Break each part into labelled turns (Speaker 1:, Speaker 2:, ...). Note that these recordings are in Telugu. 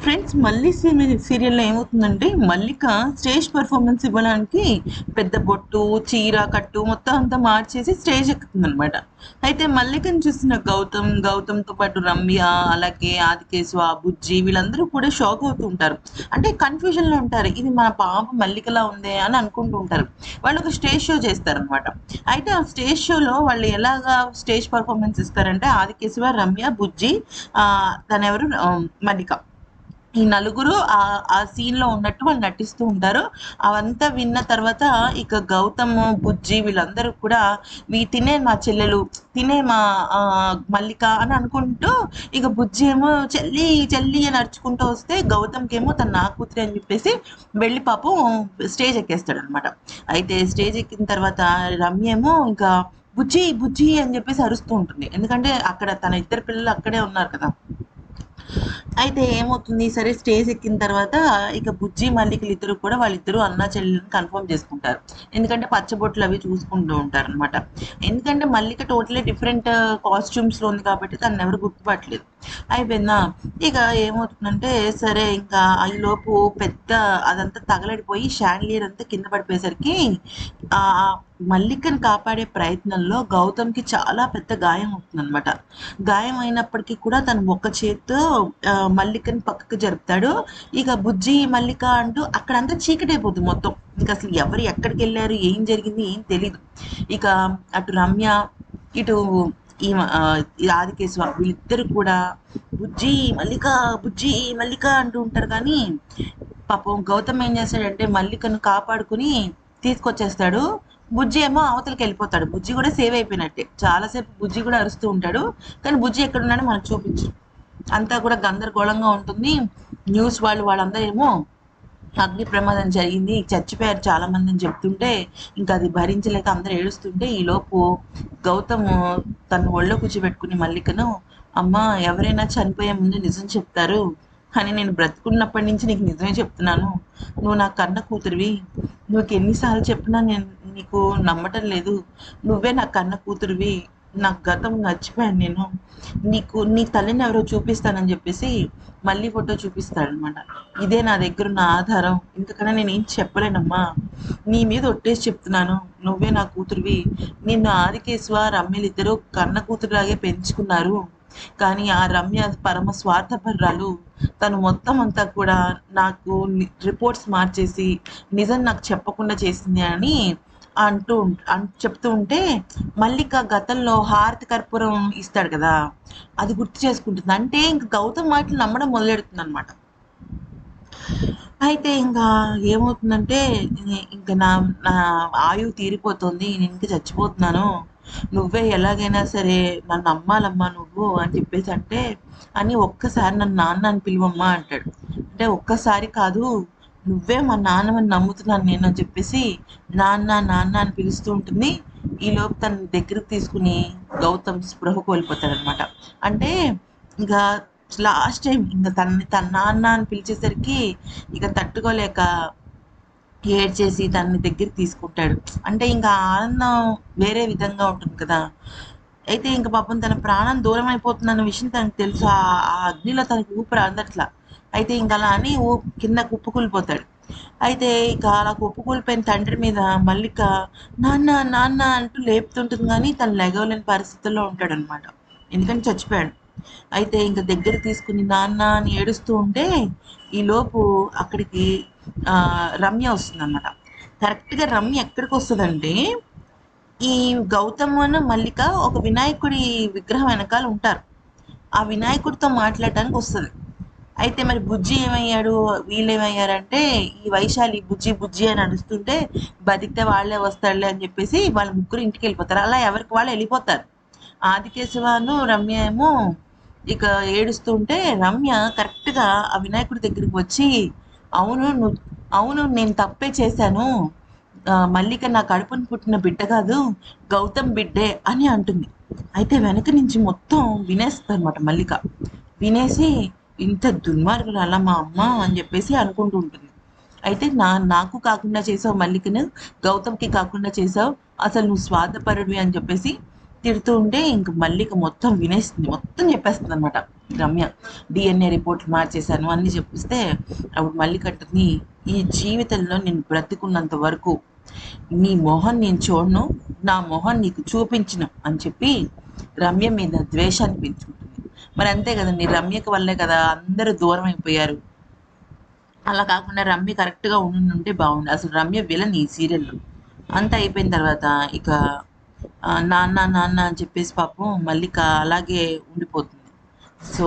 Speaker 1: ఫ్రెండ్స్ మళ్ళీ సీరియల్లో ఏమవుతుందంటే మల్లిక స్టేజ్ పర్ఫార్మెన్స్ ఇవ్వడానికి పెద్ద బొట్టు చీర కట్టు మొత్తం అంతా మార్చేసి స్టేజ్ ఎక్కుతుందనమాట అయితే మల్లికను చూసిన గౌతమ్ గౌతమ్తో పాటు రమ్య అలాగే ఆదికేశవ బుజ్జి వీళ్ళందరూ కూడా షాక్ అవుతూ ఉంటారు. అంటే కన్ఫ్యూజన్లో ఉంటారు. ఇది మన పాప మల్లికలా ఉందే అని అనుకుంటూ ఉంటారు. వాళ్ళు ఒక స్టేజ్ షో చేస్తారనమాట అయితే ఆ స్టేజ్ షోలో వాళ్ళు ఎలాగా స్టేజ్ పర్ఫార్మెన్స్ ఇస్తారంటే ఆదికేశవ రమ్య బుజ్జి ఆ, తనెవరు మల్లిక. ఈ నలుగురు ఆ ఆ సీన్లో ఉన్నట్టు వాళ్ళు నటిస్తూ ఉంటారు. అవంతా విన్న తర్వాత ఇక గౌతమ్ బుజ్జి వీళ్ళందరూ కూడా మీ తినే మా చెల్లెలు తినే మా ఆ, మల్లిక అని అనుకుంటూ ఇక బుజ్జి ఏమో చెల్లి చెల్లి అని అరుచుకుంటూ వస్తే గౌతమ్కి ఏమో తన నా కూతురి అని చెప్పేసి వెళ్ళి పాపం స్టేజ్ ఎక్కేస్తాడు అనమాట అయితే స్టేజ్ ఎక్కిన తర్వాత రమ్య ఏమో ఇంకా బుజ్జి బుజ్జి అని చెప్పేసి అరుస్తూ ఉంటుంది. ఎందుకంటే అక్కడ తన ఇద్దరు పిల్లలు అక్కడే ఉన్నారు కదా. అయితే ఏమవుతుంది? సరే స్టేజ్ ఎక్కిన తర్వాత ఇక బుజ్జి మల్లికలు ఇద్దరు కూడా వాళ్ళిద్దరూ అన్నా చెల్లెలను కన్ఫర్మ్ చేసుకుంటారు. ఎందుకంటే పచ్చబొట్లు అవి చూసుకుంటూ ఉంటారు అనమాట ఎందుకంటే మల్లిక టోటలీ డిఫరెంట్ కాస్ట్యూమ్స్లో ఉంది కాబట్టి తను ఎవరు గుర్తుపట్టలేదు. అయిపోయిందా? ఇక ఏమవుతుందంటే సరే ఇంకా ఈ పెద్ద అదంతా తగలడిపోయి షాండ్లియర్ అంతా కింద పడిపోయేసరికి ఆ మల్లికను కాపాడే ప్రయత్నంలో గౌతమ్కి చాలా పెద్ద గాయం అవుతుంది అనమాట గాయం అయినప్పటికీ కూడా తను ఒక్క చేత్తో ఆ, మల్లికని పక్కకు జరుపుతాడు. ఇక బుజ్జి మల్లిక అంటూ అక్కడంతా చీకటైపోతుంది మొత్తం. ఇంకా అసలు ఎవరు ఎక్కడికి వెళ్ళారు ఏం జరిగింది? ఏం తెలీదు. ఇక అటు రమ్య ఇటు ఈ ఆ, ఆదికేశవ వీళ్ళిద్దరు కూడా బుజ్జి మల్లిక బుజ్జి మల్లిక అంటూ ఉంటారు కానీ పాపం గౌతమ్ ఏం చేస్తాడంటే మల్లికను కాపాడుకుని తీసుకొచ్చేస్తాడు. బుజ్జి ఏమో అవతలకి వెళ్ళిపోతాడు. బుజ్జి కూడా సేవ్ అయిపోయినట్టే. చాలాసేపు బుజ్జి కూడా అరుస్తూ ఉంటాడు. కానీ బుజ్జి ఎక్కడ ఉన్నాడో మనకు చూపించు అంతా కూడా గందరగోళంగా ఉంటుంది. న్యూస్ వాళ్ళు వాళ్ళందరూ ఏమో అగ్ని ప్రమాదం జరిగింది చచ్చిపోయారు చాలా మంది అని చెప్తుంటే ఇంకా అది భరించలేక అందరూ ఏడుస్తుంటే ఈ లోపు గౌతమ్ తన ఒళ్ళో కూర్చోబెట్టుకుని మల్లికను అమ్మ ఎవరైనా చనిపోయే ముందు నిజం చెప్తారు అని నేను బ్రతుకున్నప్పటి నుంచి నీకు నిజమే చెప్తున్నాను. నువ్వు నా కన్న కూతురివి. నువ్వు ఎన్నిసార్లు చెప్పినా నేను నీకు నమ్మటం లేదు. నువ్వే నా కన్న కూతురివి. నాకు గతం మర్చిపోయాను నేను. నీకు నీ తల్లిని ఎవరో చూపిస్తానని చెప్పేసి మళ్ళీ ఫోటో చూపిస్తాడనమాట. ఇదే నా దగ్గర ఉన్న ఆధారం. ఇంతకన్నా నేను ఏం చెప్పలేనమ్మా. నీ మీద ఒట్టేసి చెప్తున్నాను. నువ్వే నా కూతురివి. నిన్ను ఆదికేశ్వ రమ్యలు ఇద్దరు కన్న కూతురులాగే పెంచుకున్నారు. కానీ ఆ రమ్య పరమ స్వార్థపరురాలు తను మొత్తం అంతా కూడా నాకు రిపోర్ట్స్ మార్చేసి నిజం నాకు చెప్పకుండా చేసింది అని అంటూ అంటూ చెప్తూ ఉంటే మల్లిక గతంలో హారతి కర్పూరం ఇస్తాడు కదా అది గుర్తు చేసుకుంటుంది. అంటే ఇంక గౌతమ్ మాటలు నమ్మడం మొదలెడుతుంది అనమాట అయితే ఇంకా ఏమవుతుందంటే ఇంకా నా నా ఆయువు తీరిపోతుంది నేను ఇంకా చచ్చిపోతున్నాను నువ్వే ఎలాగైనా సరే నన్ను నమ్మాలమ్మా నువ్వు అని చెప్పేసి అంటే అని ఒక్కసారి నన్ను నాన్న అని పిలువమ్మా అంటాడు. అంటే ఒక్కసారి కాదు నువ్వే మా నాన్నమని నమ్ముతున్నాను నేను అని చెప్పేసి నాన్న నాన్న అని పిలుస్తూ ఉంటుంది. ఈ లోపు తన దగ్గరికి తీసుకుని గౌతమ్ స్పృహకు కోల్పోతాడు అనమాట అంటే ఇంకా లాస్ట్ టైం ఇంకా తనని తన నాన్న అని పిలిచేసరికి ఇక తట్టుకోలేక ఏడ్చేసి తనని దగ్గరికి తీసుకుంటాడు. అంటే ఇంకా ఆనందం వేరే విధంగా ఉంటుంది కదా. అయితే ఇంకా పాపం తన ప్రాణం దూరం అయిపోతుందన్న విషయం తనకు తెలుసు. ఆ ఆ అగ్నిలో తనకి ఊపిరి అందట్లా అయితే ఇంకా అలా అని ఊ కింద కుప్పకూలిపోతాడు. అయితే ఇక అలా కుప్పకూలిపోయిన తండ్రి మీద మల్లిక నాన్న నాన్న అంటూ లేపుతుంటుంది కానీ తను లెగవలేని పరిస్థితుల్లో ఉంటాడు అనమాట ఎందుకంటే చచ్చిపోయాడు. అయితే ఇంకా దగ్గర తీసుకుని నాన్న అని ఏడుస్తూ ఉంటే ఈ లోపు అక్కడికి ఆ, రమ్య వస్తుంది అనమాట కరెక్ట్గా రమ్య ఎక్కడికి వస్తుందంటే ఈ గౌతమ్ మల్లిక ఒక వినాయకుడి విగ్రహం వెనకాల ఉంటారు. ఆ వినాయకుడితో మాట్లాడటానికి వస్తుంది. అయితే మరి బుజ్జి ఏమయ్యాడు? వీళ్ళు ఏమయ్యారంటే ఈ వైశాలి బుజ్జి బుజ్జి అని నడుస్తుంటే బతికితే వాళ్ళే వస్తాడులే అని చెప్పేసి వాళ్ళ ముగ్గురు ఇంటికి వెళ్ళిపోతారు. అలా ఎవరికి వాళ్ళు వెళ్ళిపోతారు. ఆదికేశవాను రమ్య ఏమో ఇక ఏడుస్తుంటే రమ్య కరెక్ట్గా ఆ వినాయకుడి దగ్గరికి వచ్చి అవును నువ్వు అవును నేను తప్పే చేశాను. మల్లిక నా కడుపును పుట్టిన బిడ్డ కాదు గౌతమ్ బిడ్డే అని అంటుంది. అయితే వెనక నుంచి మొత్తం వినేస్తుంది అనమాట మల్లిక. వినేసి ఇంత దుర్మార్గులు అలా మా అమ్మ అని చెప్పేసి అనుకుంటూ ఉంటుంది అయితే నా నాకు కాకుండా చేసావు మల్లికను గౌతమ్కి కాకుండా చేసావు అసలు నువ్వు స్వార్థపరుడివి అని చెప్పేసి తిడుతూ ఉంటే ఇంక మల్లిక మొత్తం వినేస్తుంది మొత్తం చెప్పేస్తుంది అనమాట రమ్య డిఎన్ఏ రిపోర్ట్లు మార్చేశాను అన్నీ చెప్పిస్తే అప్పుడు మల్లిక అంటుంది ఈ జీవితంలో నేను బ్రతికున్నంత వరకు నీ మొహం నేను చూడను నా మొహం నీకు చూపించను అని చెప్పి రమ్య మీద ద్వేషాన్ని పెంచుకుంటుంది. మరి అంతే కదండి. రమ్యకు వల్లే కదా అందరూ దూరం అయిపోయారు. అలా కాకుండా రమ్య కరెక్ట్గా ఉండి బాగుండు. అసలు రమ్య విలన్ ఈ సీరియల్లో. అంతా అయిపోయిన తర్వాత ఇక నాన్న నాన్న అని చెప్పేసి పాపం మళ్ళీ అలాగే ఉండిపోతుంది. సో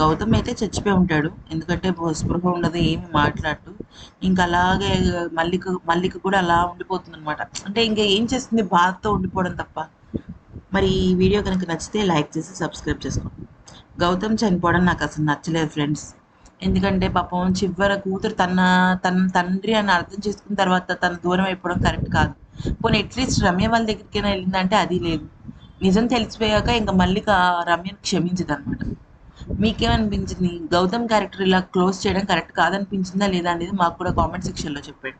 Speaker 1: గౌతమ్ అయితే చచ్చిపోయి ఉంటాడు. ఎందుకంటే స్పృహ ఉండదు ఏమి మాట్లాడు ఇంకా అలాగే మల్లిక మల్లిక కూడా అలా ఉండిపోతుంది అనమాట అంటే ఇంకా ఏం చేస్తుంది? బాధతో ఉండిపోవడం తప్ప. మరి ఈ వీడియో కనుక నచ్చితే లైక్ చేసి సబ్స్క్రైబ్ చేసుకోండి. గౌతమ్ చనిపోవడం నాకు అసలు నచ్చలేదు ఫ్రెండ్స్. ఎందుకంటే పాపం చివర కూతురు తన తన తండ్రి అని అర్థం చేసుకున్న తర్వాత తన దూరం అయిపోవడం కరెక్ట్ కాదు. పోనీ అట్లీస్ట్ రమ్య వాళ్ళ దగ్గరికైనా వెళ్ళిందంటే అది లేదు. నిజం తెలిసిపోయాక ఇంకా మళ్ళీ రమ్యను క్షమించదు అనమాట మీకేమనిపించింది? గౌతమ్ క్యారెక్టర్ ఇలా క్లోజ్ చేయడం కరెక్ట్ కాదనిపించిందా లేదా అనేది మాకు కూడా కామెంట్ సెక్షన్లో చెప్పండి.